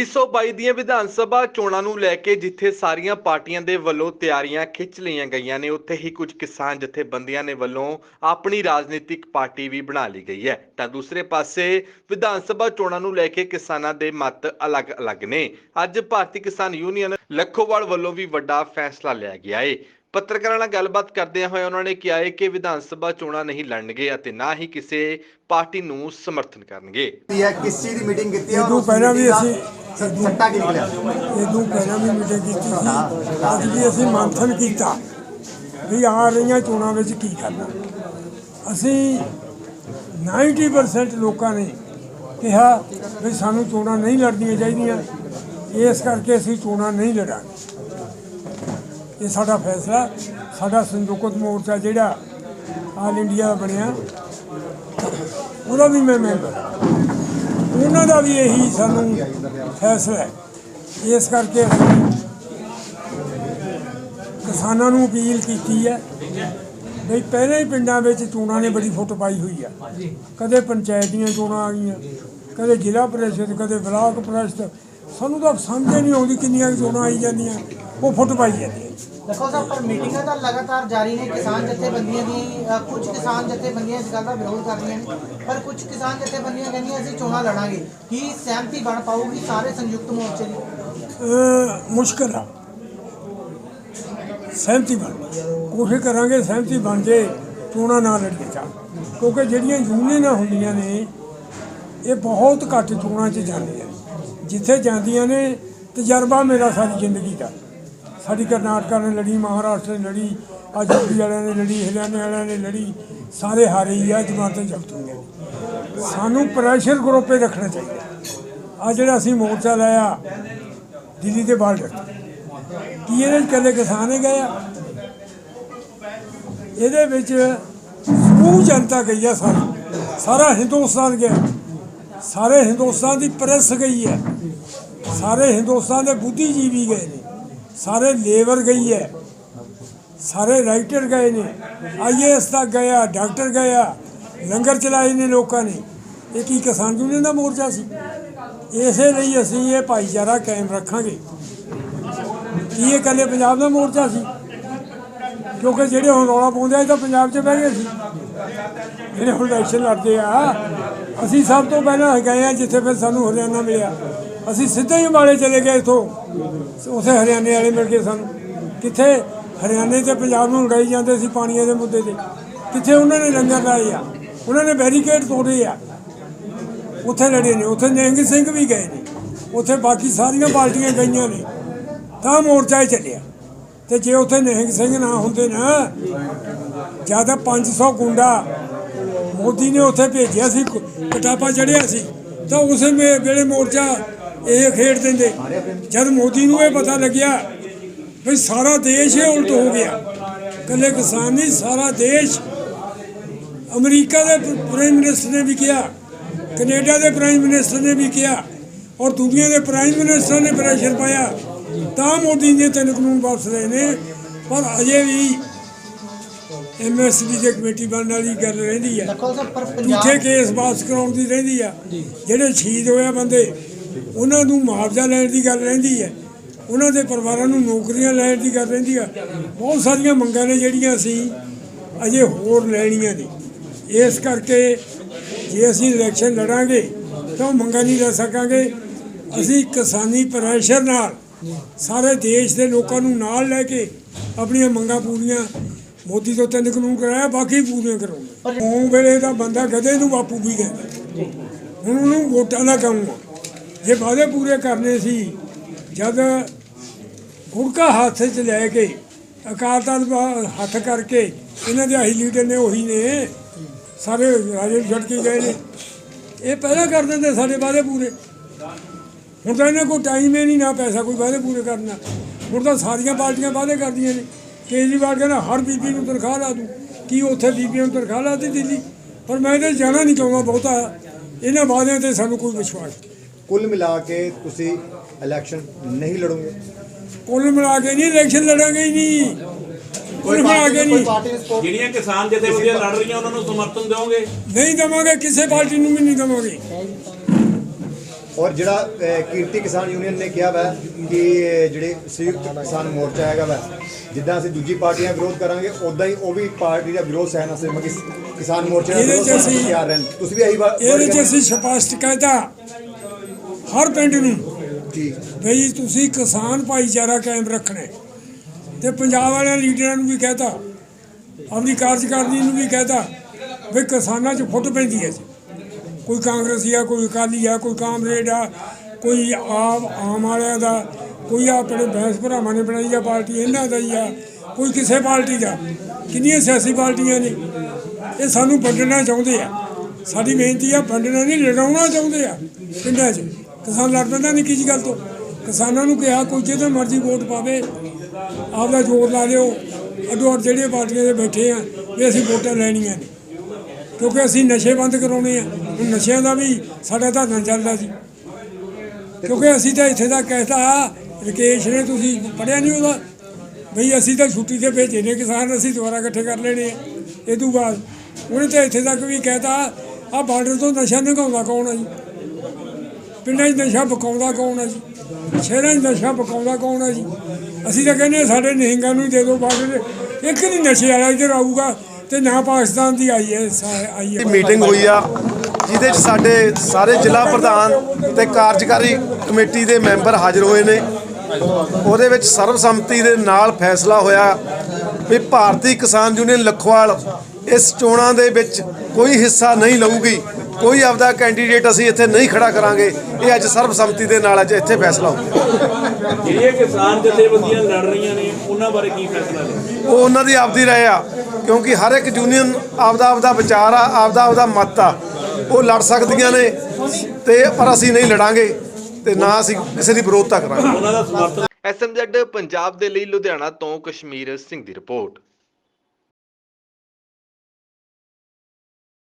2022 ਦੀਆਂ ਵਿਧਾਨ ਸਭਾ ਚੋਣਾਂ ਨੂੰ ਲੈ ਕੇ ਜਿੱਥੇ ਸਾਰੀਆਂ ਪਾਰਟੀਆਂ ਦੇ ਵੱਲੋਂ ਤਿਆਰੀਆਂ ਖਿੱਚ ਲਈਆਂ ਗਈਆਂ ਨੇ, ਉੱਥੇ ਹੀ ਕੁਝ ਕਿਸਾਨ ਜਥੇਬੰਦੀਆਂ ਨੇ ਵੱਲੋਂ ਆਪਣੀ ਰਾਜਨੀਤਿਕ ਪਾਰਟੀ ਵੀ ਬਣਾ ਲਈ ਗਈ ਹੈ। ਤਾਂ ਦੂਸਰੇ ਪਾਸੇ ਵਿਧਾਨ ਸਭਾ ਚੋਣਾਂ ਨੂੰ ਲੈ ਕੇ ਕਿਸਾਨਾਂ ਦੇ ਮਤ ਅਲੱਗ-ਅਲੱਗ ਨੇ। ਅੱਜ ਭਾਰਤੀ ਕਿਸਾਨ ਯੂਨੀਅਨ ਲੱਖੋਵਾਲ ਵੱਲੋਂ ਵੀ ਵੱਡਾ ਫੈਸਲਾ ਲਿਆ ਗਿਆ ਹੈ ਪੱਤਰਕਾਰਾਂ ਨਾਲ ਗੱਲਬਾਤ ਕਰਦਿਆਂ ਹੋਏ ਉਹਨਾਂ ਨੇ ਕਿਹਾ ਹੈ ਕਿ ਵਿਧਾਨ ਸਭਾ ਚੋਣਾਂ ਨਹੀਂ ਲੜਨਗੇ ਅਤੇ ਨਾ ਹੀ ਕਿਸੇ ਪਾਰਟੀ ਨੂੰ ਸਮਰਥਨ ਕਰਨਗੇ। ਕੀਤੀ ਹੈ ਕਿਸ ਚੀਜ਼ ਦੀ ਮੀਟਿੰਗ ਕੀਤੀ ਹੈ ਇਹ ਤੋਂ ਉਸ ਪਹਿਲਾਂ ਵੀ meeting ਦਾ ਅਸੀਂ- ਸ- ਸੱਟਾ ਕੀ ਨਿਕਲਿਆ ਇਦੋਂ ਪਹਿਲਾਂ ਵੀ ਮੀਟਿੰਗ ਕੀਤੀ ਸੀ। ਅੱਜ ਵੀ ਅਸੀਂ ਮੰਥਨ ਕੀਤਾ ਵੀ ਆ ਰਹੀਆਂ ਚੋਣਾਂ ਵਿੱਚ ਕੀ ਕਰਨਾ। ਅਸੀਂ 90% ਲੋਕਾਂ ਨੇ ਕਿਹਾ ਵੀ ਸਾਨੂੰ ਚੋਣਾਂ ਨਹੀਂ ਲੜਨੀਆਂ ਚਾਹੀਦੀਆਂ। ਇਸ ਕਰਕੇ ਅਸੀਂ ਚੋਣਾਂ ਨਹੀਂ ਲੜਾਂਗੇ। ਇਹ ਸਾਡਾ ਫੈਸਲਾ ਸਾਡਾ ਸੰਯੁਕਤ ਮੋਰਚਾ ਜਿਹੜਾ ਆਲ ਇੰਡੀਆ ਬਣਿਆ, ਉਹਦਾ ਵੀ ਮੈਂ ਮੈਂਬਰ ਉਹਨਾਂ ਦਾ ਵੀ ਇਹੀ ਸਾਨੂੰ ਫੈਸਲਾ ਹੈ। ਇਸ ਕਰਕੇ ਅਸੀਂ ਕਿਸਾਨਾਂ ਨੂੰ ਅਪੀਲ ਕੀਤੀ ਹੈ ਵੀ ਪਹਿਲੇ ਹੀ ਪਿੰਡਾਂ ਵਿੱਚ ਚੋਣਾਂ ਨੇ ਬੜੀ ਫੁੱਟ ਪਾਈ ਹੋਈ ਆ। ਕਦੇ ਪੰਚਾਇਤ ਦੀਆਂ ਚੋਣਾਂ ਆ ਗਈਆਂ, ਕਦੇ ਜ਼ਿਲ੍ਹਾ ਪ੍ਰੀਸ਼ਦ ਕਦੇ ਬਲਾਕ ਪ੍ਰੀਸ਼ਦ ਸਾਨੂੰ ਤਾਂ ਸਮਝ ਹੀ ਨਹੀਂ ਆਉਂਦੀ ਕਿੰਨੀਆਂ ਕੁ ਚੋਣਾਂ ਆਈ ਜਾਂਦੀਆਂ। ਉਹ ਫੁੱਟ ਪਾਈ ਜਾਂਦੀਆਂ ਦੇਖੋ ਸਰ ਪਰ ਮੀਟਿੰਗਾਂ ਤਾਂ ਲਗਾਤਾਰ ਜਾਰੀ ਨੇ। ਕਿਸਾਨ ਜਥੇਬੰਦੀਆਂ ਦੀ ਕੁਝ ਕਿਸਾਨ ਜਥੇਬੰਦੀਆਂ ਇਸ ਗੱਲ ਦਾ ਵਿਰੋਧ ਕਰ ਰਹੀਆਂ ਨੇ। ਪਰ ਕੁਝ ਕਿਸਾਨ ਜਥੇਬੰਦੀਆਂ ਕਹਿੰਦੀਆਂ ਅਸੀਂ ਚੋਣਾਂ ਲੜਾਂਗੇ। ਕੀ ਸਹਿਮਤੀ ਬਣ ਪਾਊਗੀ ਸਾਰੇ ਸੰਯੁਕਤ ਮੋਰਚੇ ਦੀ? ਮੁਸ਼ਕਲ ਆ। ਸਹਿਮਤੀ ਬਣ ਕੋਸ਼ਿਸ਼ ਕਰਾਂਗੇ ਸਹਿਮਤੀ ਬਣ ਜੇ ਚੋਣਾਂ ਨਾ ਲੜੀਏ ਚਾ ਕਿਉਂਕਿ ਜਿਹੜੀਆਂ ਯੂਨੀਅਨਾਂ ਹੁੰਦੀਆਂ ਨੇ ਇਹ ਬਹੁਤ ਘੱਟ ਚੋਣਾਂ 'ਚ ਜਾਂਦੀਆਂ ਜਿੱਥੇ ਜਾਂਦੀਆਂ ਨੇ ਤਜਰਬਾ ਮੇਰਾ ਸਾਰੀ ਜ਼ਿੰਦਗੀ ਦਾ। ਸਾਡੀ ਕਰਨਾਟਕਾ ਨੇ ਲੜੀ, ਮਹਾਰਾਸ਼ਟਰ ਨੇ ਲੜੀ, ਅੱਜ ਯੂਪੀ ਵਾਲਿਆਂ ਨੇ ਲੜੀ, ਹਰਿਆਣੇ ਵਾਲਿਆਂ ਨੇ ਲੜੀ, ਸਾਰੇ ਹਾਰੇ ਹੀ ਆ ਜਮਾਤਾਂ ਚੱਲਦੀਆਂ ਨੇ। ਸਾਨੂੰ ਪ੍ਰੈਸ਼ਰ ਗਰੁੱਪੇ ਰੱਖਣਾ ਚਾਹੀਦਾ। ਆ ਜਿਹੜਾ ਅਸੀਂ ਮੋਰਚਾ ਲਾਇਆ, ਦਿੱਲੀ ਦੇ ਬਾਰਡਰ ਕੀ ਇਹਦੇ 'ਚ ਕਿਸਾਨ ਹੀ ਗਏ ਆ? ਇਹਦੇ ਵਿੱਚ ਸਮੂਹ ਜਨਤਾ ਗਈ ਆ ਸਾਰੀ। ਸਾਰਾ ਹਿੰਦੁਸਤਾਨ ਗਿਆ। ਸਾਰੇ ਹਿੰਦੁਸਤਾਨ ਦੀ ਪ੍ਰੈਸ ਗਈ ਹੈ ਸਾਰੇ ਹਿੰਦੁਸਤਾਨ ਦੇ ਬੁੱਧੀਜੀਵੀ ਗਏ ਨੇ। ਸਾਰੇ ਲੇਬਰ ਗਈ ਹੈ। ਸਾਰੇ ਰਾਈਟਰ ਗਏ ਨੇ। ਆਈਏਐਸ ਤੱਕ ਗਿਆ, ਡਾਕਟਰ ਗਿਆ, ਲੰਗਰ ਚਲਾਏ ਨੇ ਲੋਕਾਂ ਨੇ। ਇਹ ਕੀ ਕਿਸਾਨ ਯੂਨੀਅਨ ਦਾ ਮੋਰਚਾ ਸੀ? ਇਸੇ ਲਈ ਅਸੀਂ ਇਹ ਭਾਈਚਾਰਾ ਕਾਇਮ ਰੱਖਾਂਗੇ। ਕੀ ਇਹ ਇਕੱਲੇ ਪੰਜਾਬ ਦਾ ਮੋਰਚਾ ਸੀ? ਕਿਉਂਕਿ ਜਿਹੜੇ ਹੁਣ ਰੌਲਾ ਪਾਉਂਦੇ ਆ, ਇਹ ਤਾਂ ਪੰਜਾਬ 'ਚ ਬਹਿ ਗਏ ਸੀ। ਜਿਹੜੇ ਹੁਣ ਇਲੈਕਸ਼ਨ ਲੜਦੇ ਆ, ਅਸੀਂ ਸਭ ਤੋਂ ਪਹਿਲਾਂ ਗਏ ਆ ਜਿੱਥੇ ਫਿਰ ਸਾਨੂੰ ਹਰਿਆਣਾ ਮਿਲਿਆ। ਅਸੀਂ ਸਿੱਧੇ ਹੀ ਮਾਲੇ ਚਲੇ ਗਏ ਇਥੋਂ। ਉਥੇ ਹਰਿਆਣੇ ਵਾਲੇ ਮਿਲ ਗਏ ਸਾਨੂੰ। ਕਿੱਥੇ? ਹਰਿਆਣੇ ਤੇ ਪੰਜਾਬ ਨੂੰ ਲੜਾਈ ਜਾਂਦੇ ਸੀ ਪਾਣੀਆਂ ਦੇ ਮੁੱਦੇ ਤੇ। ਕਿੱਥੇ ਉਹਨਾਂ ਨੇ ਲੰਗਰ ਲਾਏ ਆ? ਉਹਨਾਂ ਨੇ ਬੈਰੀਕੇਡ ਤੋੜੇ ਆ। ਉੱਥੇ ਲੜੇ ਨੇ। ਉੱਥੇ ਨਿਹੰਗ ਸਿੰਘ ਵੀ ਗਏ ਨੇ। ਉੱਥੇ ਬਾਕੀ ਸਾਰੀਆਂ ਪਾਰਟੀਆਂ ਗਈਆਂ ਨੇ। ਤਾਂ ਮੋਰਚਾ ਹੀ ਚੱਲਿਆ। ਤੇ ਜੇ ਉੱਥੇ ਨਿਹੰਗ ਸਿੰਘ ਨਾ ਹੁੰਦੇ ਨਾ ਜ਼ਿਆਦਾ 500 ਗੁੰਡਾ ਮੋਦੀ ਨੇ ਉੱਥੇ ਭੇਜਿਆ ਸੀ, ਕ- ਕਟਾਪਾ ਚੜਿਆ ਸੀ, ਤਾਂ ਉਸੇ ਵੇਲੇ ਮੋਰਚਾ ਇਹ ਖੇਡ ਦਿੰਦੇ। ਜਦ ਮੋਦੀ ਨੂੰ ਇਹ ਪਤਾ ਲੱਗਿਆ ਵੀ ਸਾਰਾ ਦੇਸ਼ ਹੀ ਉਲਟ ਹੋ ਗਿਆ। ਕੱਲੇ ਕਿਸਾਨ ਨਹੀਂ ਸਾਰਾ ਦੇਸ਼ ਅਮਰੀਕਾ ਦੇ ਪ੍ਰਾਈਮ ਮਿਨਿਸਟਰ ਨੇ ਵੀ ਕਿਹਾ ਕੈਨੇਡਾ ਦੇ ਪ੍ਰਾਈਮ ਮਿਨਿਸਟਰ ਨੇ ਵੀ ਕਿਹਾ ਔਰ ਦੁਨੀਆ ਦੇ ਪ੍ਰਾਈਮ ਮਿਨਿਸਟਰ ਨੇ ਪ੍ਰੈਸ਼ਰ ਪਾਇਆ। ਤਾਂ ਮੋਦੀ ਨੇ ਤਿੰਨ ਕਾਨੂੰਨ ਵਾਪਸ ਲਏ ਨੇ ਪਰ ਅਜੇ ਵੀ ਐਮਐਸਪੀ ਦੀ ਕਮੇਟੀ ਬਣਨ ਵਾਲੀ ਗੱਲ ਰਹਿੰਦੀ ਹੈ। ਦੇਖੋ ਸਰ ਪਰ ਝੂਠੇ ਕੇਸ ਵਾਪਸ ਕਰਾਉਣ ਦੀ ਰਹਿੰਦੀ ਆ। ਜਿਹੜੇ ਸ਼ਹੀਦ ਹੋਇਆ ਬੰਦੇ ਉਹਨਾਂ ਨੂੰ ਮੁਆਵਜ਼ਾ ਲੈਣ ਦੀ ਗੱਲ ਰਹਿੰਦੀ ਹੈ। ਉਹਨਾਂ ਦੇ ਪਰਿਵਾਰਾਂ ਨੂੰ ਨੌਕਰੀਆਂ ਲੈਣ ਦੀ ਗੱਲ ਰਹਿੰਦੀ ਆ। ਬਹੁਤ ਸਾਰੀਆਂ ਮੰਗਾਂ ਨੇ ਜਿਹੜੀਆਂ ਅਸੀਂ ਅਜੇ ਹੋਰ ਲੈਣੀਆਂ ਨੇ। ਇਸ ਕਰਕੇ ਜੇ ਅਸੀਂ ਇਲੈਕਸ਼ਨ ਲੜਾਂਗੇ ਤਾਂ ਮੰਗਾਂ ਨਹੀਂ ਲੈ ਸਕਾਂਗੇ। ਅਸੀਂ ਕਿਸਾਨੀ ਪ੍ਰੈਸ਼ਰ ਨਾਲ ਸਾਰੇ ਦੇਸ਼ ਦੇ ਲੋਕਾਂ ਨੂੰ ਨਾਲ ਲੈ ਕੇ ਆਪਣੀਆਂ ਮੰਗਾਂ ਪੂਰੀਆਂ ਮੋਦੀ ਤੋਂ ਤਿੰਨ ਕਾਨੂੰਨ ਕਰਾਇਆ ਬਾਕੀ ਪੂਰੀਆਂ ਕਰਾਉਂਗੇ। ਉਹ ਵੇਲੇ ਦਾ ਬੰਦਾ ਗਧੇ ਨੂੰ ਬਾਪੂ ਵੀ ਕਹਿੰਦਾ। ਹੁਣ ਉਹਨੂੰ ਵੋਟਾਂ ਦਾ ਕੰਮ ਆ। ਜੇ ਵਾਅਦੇ ਪੂਰੇ ਕਰਨੇ ਸੀ, ਜਦ ਗੁੜਕਾ ਹੱਥ 'ਚ ਲੈ ਕੇ ਅਕਾਲ ਤਖਤ ਵਾ- ਹੱਥ ਕਰਕੇ ਇਹਨਾਂ ਦੇ ਆਹੀ ਲੀਡਰ ਨੇ, ਉਹੀ ਨੇ ਸਾਰੇ ਰਾਜੇ ਛੱਡ ਕੇ ਗਏ ਨੇ। ਇਹ ਪਹਿਲਾਂ ਕਰ ਦਿੰਦੇ ਸਾਡੇ ਵਾਅਦੇ ਪੂਰੇ। ਹੁਣ ਤਾਂ ਇਹਨਾਂ ਕੋਲ ਟਾਈਮ ਹੀ ਨਹੀਂ, ਨਾ ਪੈਸਾ, ਕੋਈ ਵਾਅਦੇ ਪੂਰੇ ਕਰਨਾ ਹੁਣ ਤਾਂ ਸਾਰੀਆਂ ਪਾਰਟੀਆਂ ਵਾਅਦੇ ਕਰਦੀਆਂ ਨੇ। ਕੇਜਰੀਵਾਲ ਕਹਿੰਦਾ, ਹਰ ਬੀਬੀ ਨੂੰ ਤਨਖਾਹ ਲਾ ਦੂੰ। ਕੀ ਉੱਥੇ ਬੀਬੀਆਂ ਨੂੰ ਤਨਖਾਹ ਲਾ ਲਾਤੀ ਦਿੱਲੀ? ਪਰ ਮੈਂ ਇਹਦੇ ਜਾਣਾ ਨਹੀਂ ਚਾਹੁੰਦਾ ਬਹੁਤਾ। ਇਹਨਾਂ ਵਾਅਦਿਆਂ ਤੇ ਸਾਨੂੰ ਕੋਈ ਵਿਸ਼ਵਾਸ ਨਹੀਂ। ਕੁੱਲ ਮਿਲਾ ਕੇ ਤੁਸੀਂ ਇਲੈਕਸ਼ਨ ਨਹੀਂ ਲੜੋਗੇ? ਕੁੱਲ ਮਿਲਾ ਕੇ ਨਹੀਂ ਇਲੈਕਸ਼ਨ ਲੜਾਂਗੇ ਹੀ ਨਹੀਂ। ਕੁੱਲ ਮਿਲਾ ਕੇ ਕੋਈ ਨਹੀਂ। ਪਾਰਟੀ ਨੇ ਜਿਹੜੀਆਂ ਕਿਸਾਨ ਜਥੇਬੰਦੀਆਂ ਲੜ ਰਹੀਆਂ ਉਹਨਾਂ ਨੂੰ ਸਮਰਥਨ ਦਿਓਗੇ? ਨਹੀਂ ਦਵਾਂਗੇ ਕਿਸੇ ਪਾਰਟੀ ਨੂੰ ਵੀ ਨਹੀਂ ਦਵਾਂਗੇ। ਔਰ ਜਿਹੜਾ ਅਹ, ਕੀਰਤੀ ਕਿਸਾਨ ਯੂਨੀਅਨ ਨੇ ਕਿਹਾ ਵਾ ਕਿ ਜਿਹੜੇ ਸੰਯੁਕਤ ਕਿਸਾਨ ਮੋਰਚਾ ਹੈਗਾ ਵਾ ਜਿੱਦਾਂ ਅਸੀਂ ਦੂਜੀ ਪਾਰਟੀਆਂ ਵਿਰੋਧ ਕਰਾਂਗੇ ਉਦਾਂ ਹੀ ਉਹ ਵੀ ਪਾਰਟੀ ਦਾ ਵਿਰੋਧ ਸਹਿਣ ਵਾਸਤੇ ਮਤਲਬ ਕਿ ਕਿਸਾਨ ਮੋਰਚੇ ਦਾ ਇਹਦੇ ਵਿਰੋਧ ਚ ਸਹਿਣ ਵਾਸਤੇ ਅਸੀਂ- ਤਿਆਰ ਰਹਿਣ। ਤੁਸੀਂ ਵੀ ਇਹੀ ਵਾ- ਇਹਦੇ 'ਚ ਅਸੀਂ ਸਪਸ਼ਟ ਕਹਿਤਾ। ਹਰ ਪਿੰਡ ਨੂੰ। ਜੀ। ਬਈ ਤੁਸੀਂ ਕਿਸਾਨ ਭਾਈਚਾਰਾ ਕਾਇਮ ਰੱਖਣਾ। ਤੇ ਪੰਜਾਬ ਵਾਲਿਆਂ ਲੀਡਰਾਂ ਨੂੰ ਵੀ ਕਹਿਤਾ ਆਪਣੀ ਕਾਰਜਕਾਰਨੀ ਨੂੰ ਵੀ ਕਹਿਤਾ ਵੀ ਕਿਸਾਨਾਂ 'ਚ ਫੁੱਟ ਪੈਂਦੀ ਹੈ ਜੀ। ਕੋਈ ਕਾਂਗਰਸੀ ਆ ਕੋਈ ਅਕਾਲੀ ਆ ਕੋਈ ਕਾਮਰੇਡ ਆ ਕੋਈ ਆਪ ਆਮ ਵਾਲਿਆਂ ਦਾ ਕੋਈ ਆਪਣੇ ਬੈਂਸ ਭਰਾਵਾਂ ਨੇ ਬਣਾਈ ਆ ਪਾਰਟੀ ਇਹਨਾਂ ਦਾ ਹੀ ਆ ਕੋਈ ਕਿਸੇ ਪਾਰਟੀ ਦਾ। ਕਿੰਨੀਆਂ ਸਿਆਸੀ ਪਾਰਟੀਆਂ ਨੇ। ਇਹ ਸਾਨੂੰ ਵੰਡਣਾ ਚਾਹੁੰਦੇ ਆ। ਸਾਡੀ ਬੇਨਤੀ ਆ ਵੰਡਣਾ ਨਹੀਂ ਲੜਾਉਣਾ ਚਾਹੁੰਦੇ ਆ ਪਿੰਡਾਂ 'ਚ। ਕਿਸਾਨ ਲੜ ਪੈਂਦਾ ਨਹੀਂ ਕਿਸੇ ਗੱਲ ਤੋਂ। ਕਿਸਾਨਾਂ ਨੂੰ ਕਿਹਾ, ਕੋਈ ਜਿਹਦੇ ਮਰਜ਼ੀ ਵੋਟ ਪਾਵੇ, ਆਪਦਾ ਜ਼ੋਰ ਲਾ ਦਿਓ ਅੱਡੋ ਅੱਡ ਜਿਹੜੀਆਂ ਪਾਰਟੀਆਂ ਦੇ ਬੈਠੇ ਆ, ਵੀ ਅਸੀਂ ਵੋਟਾਂ ਲੈਣੀਆਂ ਨੇ। ਕਿਉਂਕਿ ਅਸੀਂ ਨਸ਼ੇ ਬੰਦ ਕਰਾਉਣੇ ਆ। ਹੁਣ ਨਸ਼ਿਆਂ ਦਾ ਵੀ ਸਾਡਾ ਧਰਨਾ ਚੱਲਦਾ ਸੀ। ਕਿਉਂਕਿ ਅਸੀਂ ਤਾਂ ਇੱਥੇ ਦਾ ਕਹਿਤਾ, ਰਕੇਸ਼ ਨੇ, ਤੁਸੀਂ ਪੜਿਆ ਨਹੀਂ ਉਹਦਾ? ਬਈ ਅਸੀਂ ਤਾਂ ਛੁੱਟੀ ਤੇ ਭੇਜੇ ਨੇ ਕਿਸਾਨ, ਅਸੀਂ ਦੁਬਾਰਾ ਇਕੱਠੇ ਕਰ ਲੈਣੇ ਆ। ਇਹ ਤੋਂ ਬਾਅਦ ਉਹਨੇ ਤਾਂ ਇੱਥੇ ਤੱਕ ਵੀ ਕਹਿਤਾ ਆ ਬਾਰਡਰ ਤੋਂ ਨਸ਼ਾ ਨਿਕਾਉਂਦਾ ਕੌਣ ਆ ਜੀ? ਪਿੰਡਾਂ 'ਚ ਨਸ਼ਾ ਬਕਾਉਂਦਾ ਕੌਣ ਆ ਜੀ? ਸ਼ਹਿਰਾਂ 'ਚ ਨਸ਼ਾ ਬਕਾਉਂਦਾ ਕੌਣ ਆ ਜੀ? ਅਸੀਂ ਤਾਂ ਕਹਿੰਦੇ ਸਾਡੇ ਨਿਹੰਗਾਂ ਨੂੰ ਦੇ ਦਿਓ ਬਾਰਡਰ ਇੱਕ ਨਹੀਂ ਨਸ਼ੇ ਵਾਲਾ ਇੱਧਰ ਆਊਗਾ ਤੇ ਨਾ ਪਾਕਿਸਤਾਨ ਦੀ ਆਈ ਹੈ ਆਈ ਹੈ ਮੀਟਿੰਗ ਹੋਈ ਆ, ਜਿਹਦੇ 'ਚ ਸਾਡੇ ਸਾਰੇ ਜ਼ਿਲ੍ਹਾ ਪ੍ਰਧਾਨ ਤੇ ਕਾਰਜਕਾਰੀ ਕਮੇਟੀ ਦੇ ਮੈਂਬਰ ਹਾਜ਼ਰ ਹੋਏ ਨੇ। ਉਹਦੇ ਵਿੱਚ ਸਰਬਸੰਮਤੀ ਦੇ ਨਾਲ ਫੈਸਲਾ ਹੋਇਆ ਵੀ ਭਾਰਤੀ ਕਿਸਾਨ ਯੂਨੀਅਨ ਲਖਵਾਲ ਇਸ ਚੋਣਾਂ ਦੇ ਵਿੱਚ ਕੋਈ ਹਿੱਸਾ ਨਹੀਂ ਲਊਗੀ। ਕੋਈ ਆਪਦਾ ਕੈਂਡੀਡੇਟ ਅਸੀਂ ਇੱਥੇ ਨਹੀਂ ਖੜਾ ਕਰਾਂਗੇ। ਇਹ ਅੱਜ ਸਰਬਸੰਮਤੀ ਦੇ ਨਾਲ ਅੱਜ ਇੱਥੇ ਫੈਸਲਾ ਹੋ ਗਿਆ। ਜਿਹੜੀਆਂ ਕਿਸਾਨ ਜਥੇਬੰਦੀਆਂ ਲੜ ਰਹੀਆਂ ਨੇ ਉਹਨਾਂ ਬਾਰੇ ਕੀ ਫੈਸਲਾ ਲਿਆ? ਉਹ ਉਹਨਾਂ ਦੀ ਆਪਦੀ ਰਾਏ ਆ ਕਿਉਂਕਿ ਹਰ ਇੱਕ ਯੂਨੀਅਨ ਆਪਦਾ ਆਪਦਾ ਵਿਚਾਰ ਆ ਆਪਦਾ ਆਪਦਾ ਮਤ ਆ। ਉਹ ਲੜ ਸਕਦੀਆਂ ਨੇ ਤੇ ਪਰ ਅਸੀਂ ਨਹੀਂ ਲੜਾਂਗੇ ਤੇ ਨਾ ਅਸੀਂ ਕਿਸੇ ਦੀ ਵਿਰੋਧਤਾ ਕਰਾਂਗੇ। ਉਹਨਾਂ ਦਾ ਸਮਰਥਨ ਐਸਐਮਜ਼ੈਡ ਪੰਜਾਬ ਦੇ ਲਈ ਲੁਧਿਆਣਾ ਤੋਂ ਕਸ਼ਮੀਰ ਸਿੰਘ ਦੀ ਰਿਪੋਰਟ।